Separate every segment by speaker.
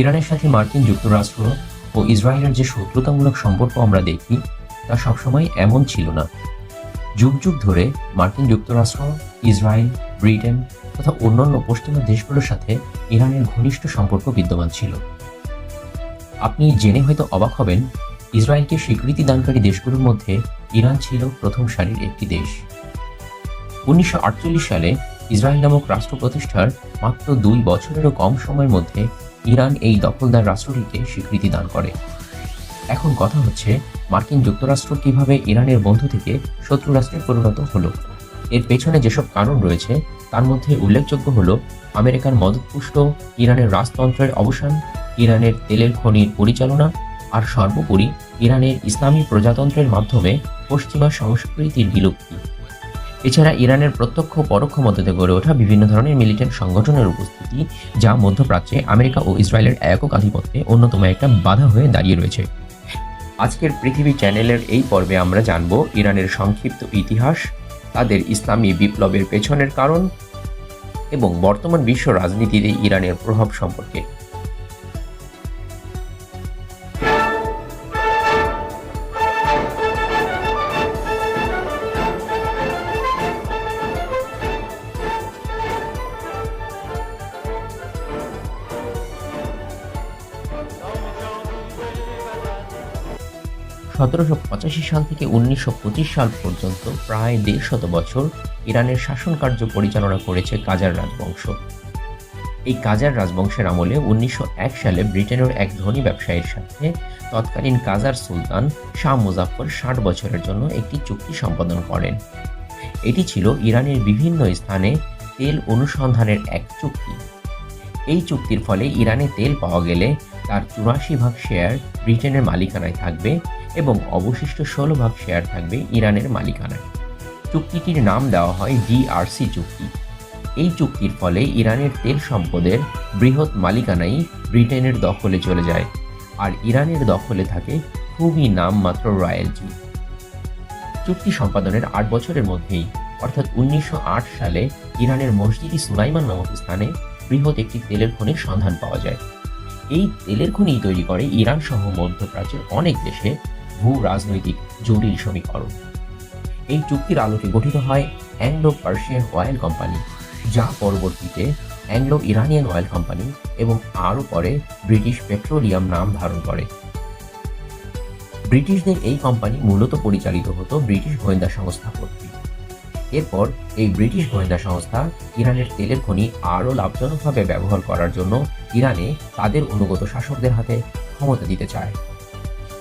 Speaker 1: ইরানের সাথে মার্কিন যুক্তরাষ্ট্র ও ইসরায়েলের যে শত্রুতামূলক সম্পর্ক আমরা দেখি, তা সবসময় এমন ছিল না। যুগ যুগ ধরে মার্কিন যুক্তরাষ্ট্র, ইসরায়েল, ব্রিটেন তথা অন্যান্য পশ্চিমা দেশগুলোর সাথে ইরানের ঘনিষ্ঠ সম্পর্ক বিদ্যমান ছিল। আপনি জেনে হয়তো অবাক হবেন, ইসরায়েলকে স্বীকৃতি দানকারী দেশগুলোর মধ্যে ইরান ছিল প্রথম সারির একটি দেশ। উনিশশো আটচল্লিশ সালে ইসরায়েল নামক রাষ্ট্র প্রতিষ্ঠার মাত্র দুই বছরেরও কম সময়ের মধ্যে ইরান এই দখলদার রাষ্ট্রটিকে স্বীকৃতি দান করে। এখন কথা হচ্ছে, মার্কিন যুক্তরাষ্ট্র কীভাবে ইরানের বন্ধু থেকে শত্রু রাষ্ট্রে পরিণত হলো। এর পেছনে যেসব কারণ রয়েছে, তার মধ্যে উল্লেখযোগ্য হলো, আমেরিকার মদতপুষ্ট ইরানের রাজতন্ত্রের অবসান, ইরানের তেলের খনির পরিচালনা, আর সর্বোপরি ইরানের ইসলামী প্রজাতন্ত্রের মাধ্যমে পশ্চিমা সংস্কৃতির বিলুপ্তি। এছাড়া ইরানের প্রত্যক্ষ পরোক্ষ মদতে গড়ে ওঠা বিভিন্ন ধরনের মিলিটেন্ট সংগঠনের উপস্থিতি, যা মধ্যপ্রাচ্যে আমেরিকা ও ইসরায়েলের একক আধিপত্যে অন্যতম একটা বাধা হয়ে দাঁড়িয়ে রয়েছে। আজকের পৃথিবী চ্যানেলের এই পর্বে আমরা জানব ইরানের সংক্ষিপ্ত ইতিহাস, তাদের ইসলামী বিপ্লবের পেছনের কারণ এবং বর্তমান বিশ্ব রাজনীতিতে ইরানের প্রভাব সম্পর্কে। সতেরোশো পঁচাশি সাল থেকে উনিশশো পঁচিশ সাল পর্যন্ত প্রায় দেড় শত বছর ইরানের শাসন কার্য পরিচালনা করেছে কাজার রাজবংশ। এই কাজার রাজবংশের আমলে উনিশশো এক সালে ব্রিটেনের এক ধনী ব্যবসায়ীর সাথে তৎকালীন কাজার সুলতান শাহ মুজাফর ষাট বছরের জন্য একটি চুক্তি সম্পাদন করেন। এটি ছিল ইরানের বিভিন্ন স্থানে তেল অনুসন্ধানের এক চুক্তি। এই চুক্তির ফলে ইরানে তেল পাওয়া গেলে তার চুরাশি ভাগ শেয়ার ব্রিটেনের মালিকানায় থাকবে এবং অবশিষ্ট ষোলো ভাগ শেয়ার থাকবে ইরানের মালিকানায়। চুক্তিটির নাম দেওয়া হয় ডিআরসি চুক্তি। এই চুক্তির ফলে ইরানের তেল সম্পদের বৃহৎ মালিকানাই ব্রিটেনের দখলে চলে যায়, আর ইরানের দখলে থাকে খুবই নামমাত্র রয়্যালটি চুক্তি। সম্পাদনের আট বছরের মধ্যেই, অর্থাৎ উনিশশো আট সালে ইরানের মসজিদি সুলাইমান নামক স্থানে বৃহৎ একটি তেলের খনির সন্ধান পাওয়া যায়। এই তেলের খনি তৈরি করে ইরান সহ মধ্যপ্রাচ্যের অনেক দেশে ভূ রাজনৈতিক জটিল সমীকরণ। এই চুক্তির আলোকে গঠিত হয় অ্যাংলো পার্সিয়ান অয়েল কোম্পানি, যা পরবর্তীতে অ্যাংলো ইরানিয়ান অয়েল কোম্পানি এবং আরও পরে ব্রিটিশ পেট্রোলিয়াম নাম ধারণ করে। ব্রিটিশদের এই কোম্পানি মূলত পরিচালিত হতো ব্রিটিশ গোয়েন্দা সংস্থা কর্তৃক। এরপর এই ব্রিটিশ গোয়েন্দা সংস্থা ইরানের তেলের খনি আরও লাভজনকভাবে ব্যবহার করার জন্য ইরানে তাদের অনুগত শাসকদের হাতে ক্ষমতা দিতে চায়।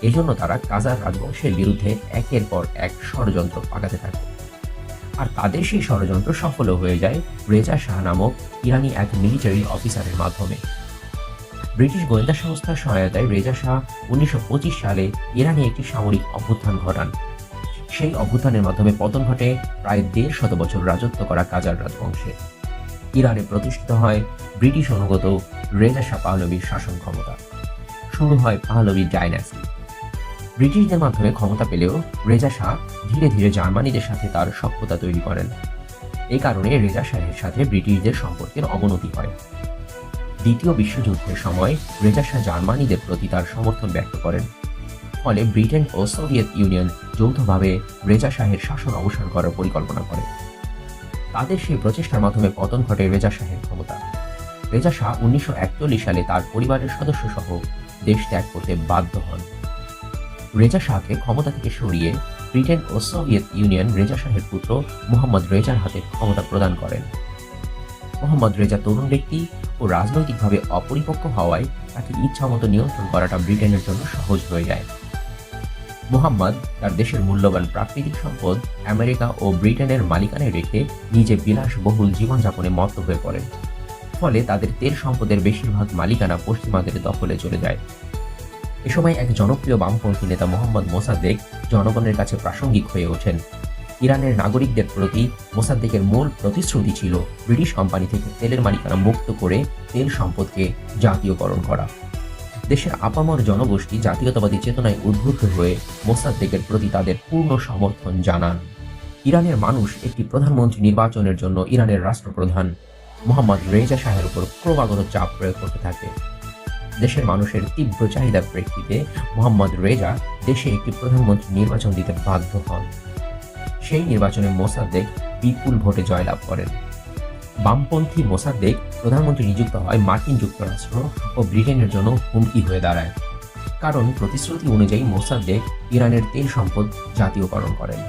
Speaker 1: এজন্য তারা কাজার রাজবংশের বিরুদ্ধে একের পর এক ষড়যন্ত্র পাকাতে থাকে। আর তাদের সেই ষড়যন্ত্র সফলও হয়ে যায় রেজা শাহ নামক ইরানি এক মিলিটারি অফিসারের মাধ্যমে। ব্রিটিশ গোয়েন্দা সংস্থার সহায়তায় রেজা শাহ উনিশশো পঁচিশ সালে ইরানে একটি সামরিক অভ্যুত্থান ঘটান। সেই অভ্যুত্থানের মাধ্যমে পতন ঘটে প্রায় দেড় শত বছর রাজত্ব করা কাজার রাজবংশে। ইরানে প্রতিষ্ঠিত হয় ব্রিটিশ অনুগত রেজা শাহ পাহলবির শাসন ক্ষমতা। শুরু হয় পাহলবি ডাইনাসি। ব্রিটিশদের মাধ্যমে ক্ষমতা পেলেও রেজা শাহ ধীরে ধীরে জার্মানিদের সাথে তার সভ্যতা তৈরি করেন। এই কারণে রেজা শাহের সাথে ব্রিটিশদের সম্পর্কের অবনতি হয়। দ্বিতীয় বিশ্বযুদ্ধের সময় রেজা শাহ জার্মানিদের প্রতি তার সমর্থন ব্যক্ত করেন। ফলে ব্রিটেন ও সোভিয়েত ইউনিয়ন যৌথভাবে রেজা শাহের শাসন অবসান করার পরিকল্পনা করে। তাদের সেই প্রচেষ্টার মাধ্যমে পতন ঘটে রেজা শাহের ক্ষমতা। রেজা শাহ উনিশশো একচল্লিশ সালে তার পরিবারের সদস্য সহ দেশ ত্যাগ করতে বাধ্য হন। রেজা শাহকে ক্ষমতা থেকে সরিয়ে ব্রিটেন ও সোভিয়েত ইউনিয়ন রেজা শাহের পুত্র মোহাম্মদ রেজার হাতে ক্ষমতা প্রদান করেন। মোহাম্মদ রেজা তরুণ ব্যক্তি ও রাজনৈতিকভাবে অপরিপক্ক হওয়ায় তাকে ইচ্ছামতো নিয়ন্ত্রণ করাটা ব্রিটেনের জন্য সহজ হয়ে যায়। মোহাম্মদ তার দেশের মূল্যবান প্রাকৃতিক সম্পদ আমেরিকা ও ব্রিটেনের মালিকানায় রেখে নিজে বিলাসবহুল জীবনযাপনে মত্ত হয়ে পড়েন। ফলে তাদের তেল সম্পদের বেশিরভাগ মালিকানা পশ্চিমাদের দখলে চলে যায়। এ সময় এক জনপ্রিয় বামপন্থী নেতা মোহাম্মদ মোসাদ্দেক জনগণের কাছে প্রাসঙ্গিক হয়ে ওঠেন। ইরানের নাগরিকদের প্রতি মোসাদ্দেকের মূল প্রতিশ্রুতি ছিল ব্রিটিশ কোম্পানি থেকে তেলের মালিকানা মুক্ত করে তেল সম্পদকে জাতীয়করণ করা। দেশের আপামর জনগোষ্ঠী জাতীয়তাবাদী চেতনায় উদ্বুদ্ধ হয়ে মোসাদ্দেকের প্রতি তাদের পূর্ণ সমর্থন জানান। ইরানের মানুষ একটি প্রধানমন্ত্রী নির্বাচনের জন্য ইরানের রাষ্ট্রপ্রধান মোহাম্মদ রেজা শাহের উপর ক্রমাগত চাপ প্রয়োগ করতে থাকে। দেশের মানুষের তীব্র চাহিদার প্রেক্ষিতে মোহাম্মদ রেজা দেশে একটি প্রধানমন্ত্রী নির্বাচন দিতে বাধ্য হন। সেই নির্বাচনে মোসাদ্দেক বিপুল ভোটে জয়লাভ করেন। বামপন্থী মোসাদ্দেক প্রধানমন্ত্রী নিযুক্ত হয় মার্কিন যুক্তরাষ্ট্র ও ব্রিটেনের জন্য হুমকি হয়ে দাঁড়ায়। কারণ প্রতিশ্রুতি অনুযায়ী মোসাদ্দেক ইরানের তেল সম্পদ জাতীয়করণ করেন।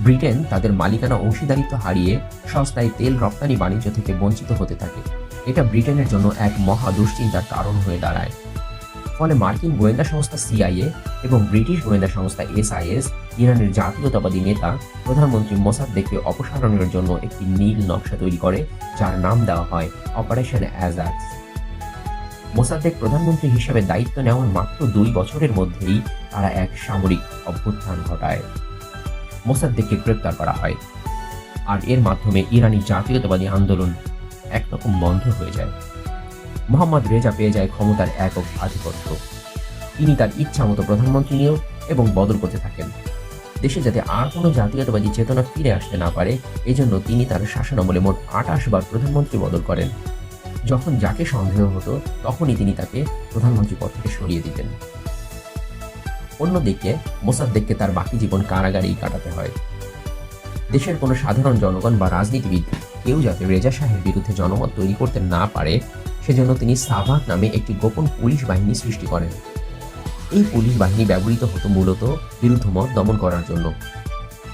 Speaker 1: ব্রিটেন তাদের মালিকানা অংশীদারিত্ব হারিয়ে সস্তায় তেল রপ্তানি বাণিজ্য থেকে বঞ্চিত হতে থাকে। এটা ব্রিটেনের জন্য এক মহা দুশ্চিন্তার কারণ হয়ে দাঁড়ায়। ফলে মার্কিন গোয়েন্দা সংস্থা সিআইএ এবং ব্রিটিশ গোয়েন্দা সংস্থা এসআইএস, ইরানের জাতীয়তাবাদী নেতা, প্রধানমন্ত্রী মোসাদ্দেককে অপসারণের জন্য একটি নীল নকশা তৈরি করে, যার নাম দেওয়া হয় অপারেশন অ্যাজাক্স মোসাদ্দেক প্রধানমন্ত্রী হিসেবে দায়িত্ব নেওয়ার মাত্র দুই বছরের মধ্যেই তারা এক সামরিক অভ্যুত্থান ঘটায়। মোসাদ্দেককে গ্রেপ্তার করা হয়। আর এর মাধ্যমে ইরানি জাতীয়তাবাদী আন্দোলন একরকম বন্ধ হয়ে যায়। মোহাম্মদ রেজা পেয়ে যায় ক্ষমতার একক আধিপত্য। তিনি তার ইচ্ছা মতো প্রধানমন্ত্রী নিয়োগ এবং বদল করতে থাকেন। দেশে যাতে আর কোনো জাতীয়তাবাদী চেতনা ফিরে আসতে না পারে, এজন্য তিনি তার শাসনামলে মোট আটাশ বার প্রধানমন্ত্রী বদল করেন। যখন যাকে সন্দেহ হতো, তখনই তিনি তাকে প্রধানমন্ত্রী পদ থেকে সরিয়ে দিতেন। অন্যদিকে, মোসাদ্দেককে তার বাকি জীবন কারাগারেই কাটাতে হয়। দেশের কোনো সাধারণ জনগণ বা রাজনীতিবিদ কেউ যাতে রেজা শাহের বিরুদ্ধে জনমত তৈরি করতে না পারে, সেজন্য তিনি সাভাক নামে একটি গোপন পুলিশ বাহিনী সৃষ্টি করেন। এই পুলিশ বাহিনী ব্যবহৃত হতো মূলত বিরুদ্ধ মত দমন করার জন্য।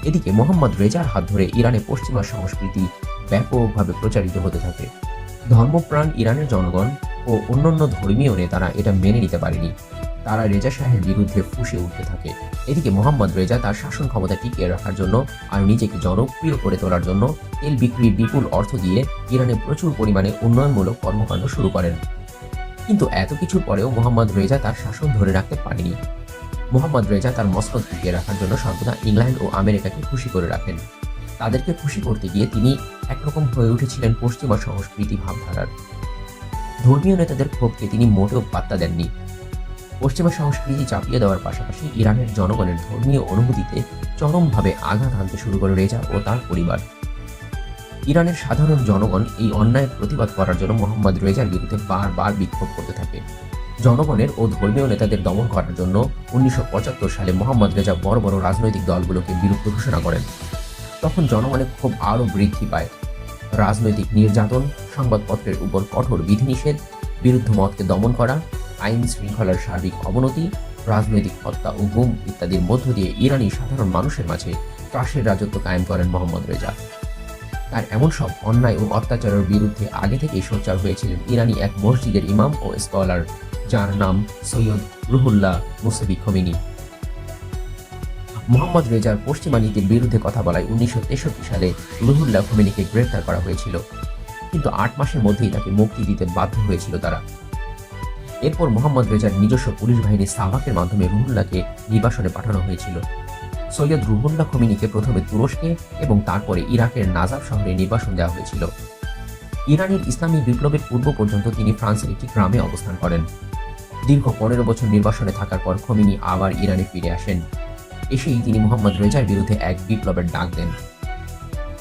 Speaker 1: এদিকে মোহাম্মদ রেজার হাত ধরে ইরানে পশ্চিমা সংস্কৃতি ব্যাপকভাবে প্রচারিত হতে থাকে। ধর্মপ্রাণ ইরানের জনগণ ও অন্যান্য ধর্মীয় নেতারা এটা মেনে নিতে পারেনি। তারা রেজা শাহের বিরুদ্ধে ফুসে উঠতে থাকে। এদিকে মোহাম্মদ রেজা তার শাসন ক্ষমতা টিকিয়ে রাখার জন্য আর নিজেকে জনপ্রিয় করে তোলার জন্য তেল বিক্রির বিপুল অর্থ দিয়ে ইরানে প্রচুর পরিমাণে উন্নয়নমূলক কর্মকাণ্ড শুরু করেন। কিন্তু এত কিছুর পরেও মোহাম্মদ রেজা তার শাসন ধরে রাখতে পারেনি। মোহাম্মদ রেজা তার মস্কত টিকিয়ে রাখার জন্য সর্বদা ইংল্যান্ড ও আমেরিকাকে খুশি করে রাখেন। তাদেরকে খুশি করতে গিয়ে তিনি একরকম হয়ে উঠেছিলেন পশ্চিমা সংস্কৃতি ভাবধারার। ধর্মীয় নেতাদের ক্ষোভকে তিনি মোটেও পাত্তা দেননি। পশ্চিমা সংস্কৃতি চাপিয়ে দেওয়ার পাশাপাশি ইরানের জনগণের ধর্মীয় অনুভূতিতে চরমভাবে আঘাত আনতে শুরু করে রেজা ও তার পরিবার। ইরানের সাধারণ জনগণ এই অন্যায়ের প্রতিবাদ করার জন্য মোহাম্মদ রেজার বিরুদ্ধে বারবার বিক্ষোভ করতে থাকে। জনগণের ও ধর্মীয় নেতাদের দমন করার জন্য উনিশশো পঁচাত্তর সালে মোহাম্মদ রেজা বড় বড় রাজনৈতিক দলগুলোকে বিরুদ্ধে ঘোষণা করেন। তখন জনগণের ক্ষোভ আরও বৃদ্ধি পায়। রাজনৈতিক নির্যাতন, সংবাদপত্রের উপর কঠোর বিধিনিষেধ, বিরুদ্ধ মতকে দমন করা আইন শৃঙ্খলার সার্বিক অবনতি, রাজনৈতিক হত্যা ও গুম ইত্যাদির মধ্য দিয়ে ইরানি সাধারণ মানুষের মাঝে ত্রাসের রাজত্ব কায়েম করেন মোহাম্মদ রেজা। তার এমন সব অন্যায় ও অত্যাচারের বিরুদ্ধে আগে থেকেই সোচ্চার হয়েছিলেন ইরানি এক মসজিদের ইমাম ও স্কলার, যার নাম Sayyid Ruhollah Mousavi Khomeini. Mohammad রেজার পশ্চিমা নীতির বিরুদ্ধে কথা বলায় উনিশশো তেষট্টি সালে রুহুল্লাহ খমিনিকে গ্রেফতার করা হয়েছিল। কিন্তু আট মাসের মধ্যেই তাকে মুক্তি দিতে বাধ্য হয়েছিল তারা। এরপর মোহাম্মদ রেজার নিজস্ব পুলিশ বাহিনী সাভাকের মাধ্যমে রুহুল্লাহকে নির্বাসনে পাঠানো হয়েছিল। সৈয়দ রুহুল্লাহ খমিনিকে প্রথমে তুরস্কে এবং তারপরে ইরাকের নাজাব শহরে নির্বাসন দেওয়া হয়েছিল। ইরানের ইসলামী বিপ্লবের পূর্ব পর্যন্ত তিনি ফ্রান্সের একটি গ্রামে অবস্থান করেন। দীর্ঘ পনেরো বছর নির্বাসনে থাকার পর খমিনি আবার ইরানে ফিরে আসেন। এসেই তিনি মোহাম্মদ রেজার বিরুদ্ধে এক বিপ্লবের ডাক দেন।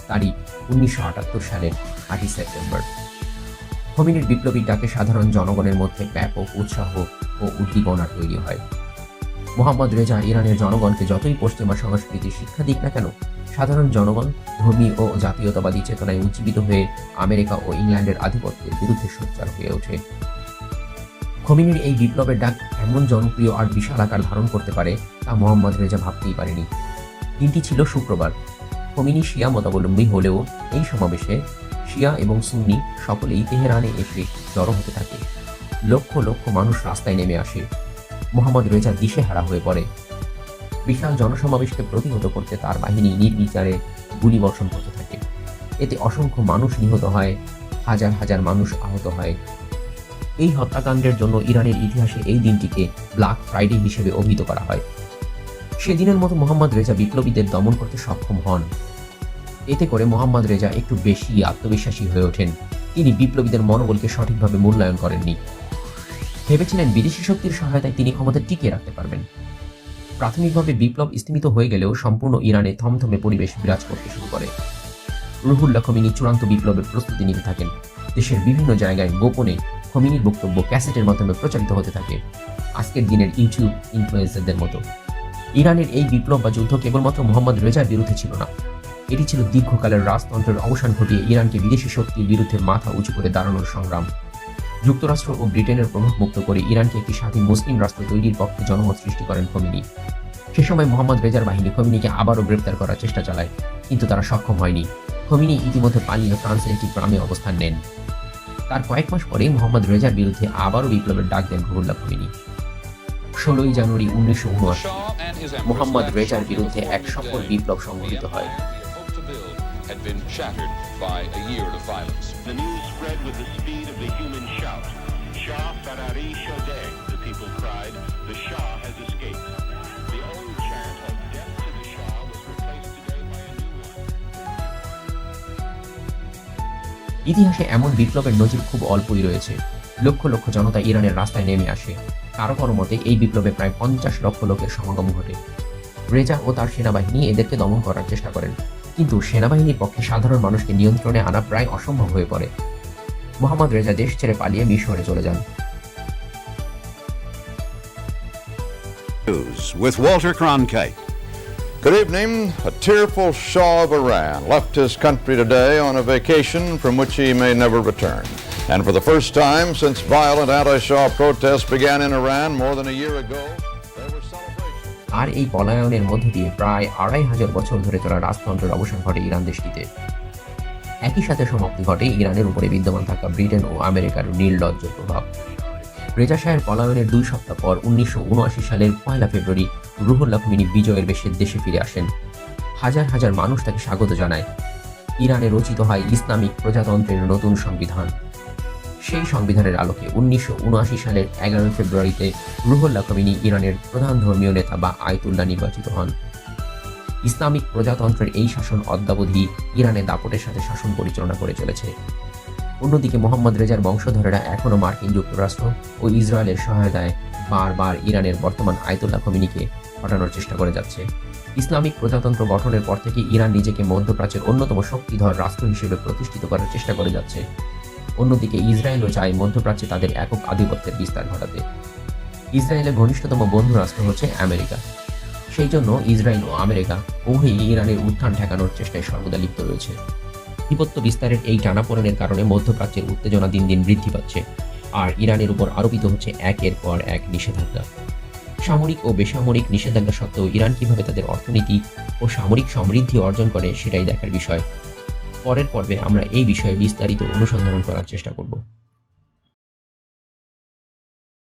Speaker 1: তারিখ উনিশশো আটাত্তর সালের আটই সেপ্টেম্বর। খমিনির বিপ্লবী ডাকে সাধারণ জনগণের মধ্যে ব্যাপক উৎসাহ ও উদ্দীপনা তৈরি হয়। মোহাম্মদ রেজা ইরানের জনগণকে যতই পশ্চিমা সংস্কৃতি, শিক্ষা দিক না কেন, সাধারণ জনগণ, ধর্মী ও জাতীয়তাবাদী চেতনায় উজ্জীবিত হয়ে আমেরিকা ও ইংল্যান্ডের আধিপত্যের বিরুদ্ধে সোচ্চার হয়ে ওঠে। খমিনির এই বিপ্লবের ডাক এমন জনপ্রিয় আর বিশাল আকার ধারণ করতে পারে তা মোহাম্মদ রেজা ভাবতেই পারেনি। দিনটি ছিল শুক্রবার। খমিনি শিয়া মতাবলম্বী হলেও এই সমাবেশে শিয়া এবং সুন্নি সকলেই তেহরানে এসে জড়ো হতে থাকে। লক্ষ লক্ষ মানুষ রাস্তায় নেমে আসে। মোহাম্মদ রেজা দিশেহারা হয়ে পড়ে। বিশাল জনসমাবেশকে প্রতিহত করতে তার বাহিনী নির্বিচারে গুলিবর্ষণ করতে থাকে। এতে অসংখ্য মানুষ নিহত হয়, হাজার হাজার মানুষ আহত হয়। এই হত্যাকাণ্ডের জন্য ইরানের ইতিহাসে এই দিনটিকে ব্ল্যাক ফ্রাইডে হিসেবে অভিহিত করা হয়। সেদিনের মতো মোহাম্মদ রেজা বিপ্লবীদের দমন করতে সক্ষম হন। এতে করে মোহাম্মদ রেজা একটু বেশি আত্মবিশ্বাসী হয়ে ওঠেন। তিনি বিপ্লবীদের মনোবলকে সঠিকভাবে মূল্যায়ন করেননি। ভেবেছিলেন বিদেশি শক্তির সহায়তায় তিনি ক্ষমতা টিকিয়ে রাখতে পারবেন। প্রাথমিকভাবে বিপ্লব স্থিমিত হয়ে গেলেও সম্পূর্ণ ইরানে থমথমে পরিবেশ বিরাজ করতে শুরু করে। রুহুল্লাহ খমিনি চূড়ান্ত বিপ্লবের প্রস্তুতি নিতে থাকেন। দেশের বিভিন্ন জায়গায় গোপনে খমিনির বক্তব্য ক্যাসেটের মাধ্যমে প্রচারিত হতে থাকে। আজকের দিনের ইউটিউব ইনফ্লুয়েন্সারদের মতো। ইরানের এই বিপ্লব বা যুদ্ধ কেবলমাত্র মোহাম্মদ রেজার বিরুদ্ধে ছিল না। এটি ছিল দীর্ঘকালের রাজতন্ত্রের অবসান ঘটিয়ে ইরানকে বিদেশি শক্তির বিরুদ্ধে মাথা উঁচু করে দাঁড়ানোর সংগ্রাম। যুক্তরাষ্ট্র ও ব্রিটেনের প্রভাব মুক্ত করে ইরানকে একটি স্বাধীন মুসলিম রাষ্ট্র তৈরির পক্ষে জনমত সৃষ্টি করেন খমিনি। সে সময় মোহাম্মদ রেজার বাহিনী খমিনিকে আবারও গ্রেপ্তার করার চেষ্টা চালায়, কিন্তু তারা সক্ষম হয়নি। খমিনি ইতিমধ্যে পালিয়ে ফ্রান্সের একটি গ্রামে অবস্থান নেন। তার কয়েক মাস পরে মোহাম্মদ রেজার বিরুদ্ধে আবারও বিপ্লবের ডাক দেন রুহুল্লাহ খমিনি। ষোলোই জানুয়ারি উনিশশো উনআশি, মোহাম্মদ রেজার বিরুদ্ধে এক সফল বিপ্লব সংঘটিত হয়।
Speaker 2: Had been shattered by a year of violence.
Speaker 3: The news spread with the speed of the human shout. Shah Farari Shodeh, the people cried, the Shah has escaped. The old chant of death to the Shah was replaced today by a new one.
Speaker 1: ইতিহাসে এমন বিপ্লবের নজির খুব অল্পই রয়েছে লক্ষ লক্ষ জনতা ইরানের রাস্তায় নেমে আসে কারও কারও মতে এই বিপ্লবে প্রায় পঞ্চাশ লক্ষ লোকের সমাগম ঘটে রেজা ও তার সেনাবাহিনী এদেরকে দমন করার চেষ্টা করেন কিন্তু সেনাবাহিনীর পক্ষে সাধারণ মানুষকে নিয়ন্ত্রণে আনা প্রায় অসম্ভব হয়ে পড়ে মোহাম্মদ রেজা দেশ ছেড়ে পালিয়ে মিশরে চলে যান
Speaker 4: with Walter Cronkite.
Speaker 5: Good evening. A tearful Shah of Iran left his country today on a vacation from which he may never return. And for the first time since violent anti-Shah protests began in Iran more than a year ago.
Speaker 1: আর এই পলায়নের মধ্য দিয়ে প্রায় আড়াই হাজার বছর ধরে চলা রাজতন্ত্রের অবসান ঘটে ইরান দেশটিতে। একই সাথে সমাপ্তি ঘটে ইরানের উপরে বিদ্যমান থাকা ব্রিটেন ও আমেরিকার নির্লজ্জ প্রভাব। রেজা শাহের পলায়নের দুই সপ্তাহ পর উনিশশো উনআশি সালের পয়লা ফেব্রুয়ারি রুহুল্লাহ খমিনি বিজয়ের বেশে দেশে ফিরে আসেন। হাজার হাজার মানুষ তাকে স্বাগত জানায়। ইরানে রচিত হয় ইসলামিক প্রজাতন্ত্রের নতুন সংবিধান। সেই সংবিধানের আলোকে উনিশশো উনআশি সালের এগারোই ফেব্রুয়ারিতে রুহুল্লাহ খমিনি ইরানের প্রধান ধর্মীয় নেতা বা আয়তুল্লাহ নির্বাচিত হন। ইসলামিক প্রজাতন্ত্রের এই শাসন অদ্যাবধি ইরানের দাপটের সাথে শাসন পরিচালনা করে চলেছে। অন্যদিকে মোহাম্মদ রেজার বংশধরেরা এখনও মার্কিন যুক্তরাষ্ট্র ও ইসরায়েলের সহায়তায় বারবার ইরানের বর্তমান আয়তুল্লাহ খমিনিকে হটানোর চেষ্টা করে যাচ্ছে। ইসলামিক প্রজাতন্ত্র গঠনের পর থেকে ইরান নিজেকে মধ্যপ্রাচ্যের অন্যতম শক্তিধর রাষ্ট্র হিসেবে প্রতিষ্ঠিত করার চেষ্টা করে যাচ্ছে। অন্যদিকে ইসরায়েলও চায় মধ্যপ্রাচ্যে তাদের একক আধিপত্যের বিস্তার ঘটাতে। ইসরায়েলের ঘনিষ্ঠতম বন্ধু রাষ্ট্র হচ্ছে আমেরিকা। সেই জন্য ইসরায়েল ও আমেরিকা উভয়ই ইরানের উত্থান ঠেকানোর চেষ্টায় সর্বদা লিপ্ত রয়েছে। আধিপত্য বিস্তারের এই টানাপোড়েনের কারণে মধ্যপ্রাচ্যের উত্তেজনা দিন দিন বৃদ্ধি পাচ্ছে আর ইরানের উপর আরোপিত হচ্ছে একের পর এক নিষেধাজ্ঞা। সামরিক ও বেসামরিক নিষেধাজ্ঞা সত্ত্বেও ইরান কীভাবে তাদের অর্থনীতি ও সামরিক সমৃদ্ধি অর্জন করে সেটাই দেখার বিষয়। পরের পর্বে আমরা এই বিষয়ে বিস্তারিত অনুসন্ধান করার চেষ্টা করব।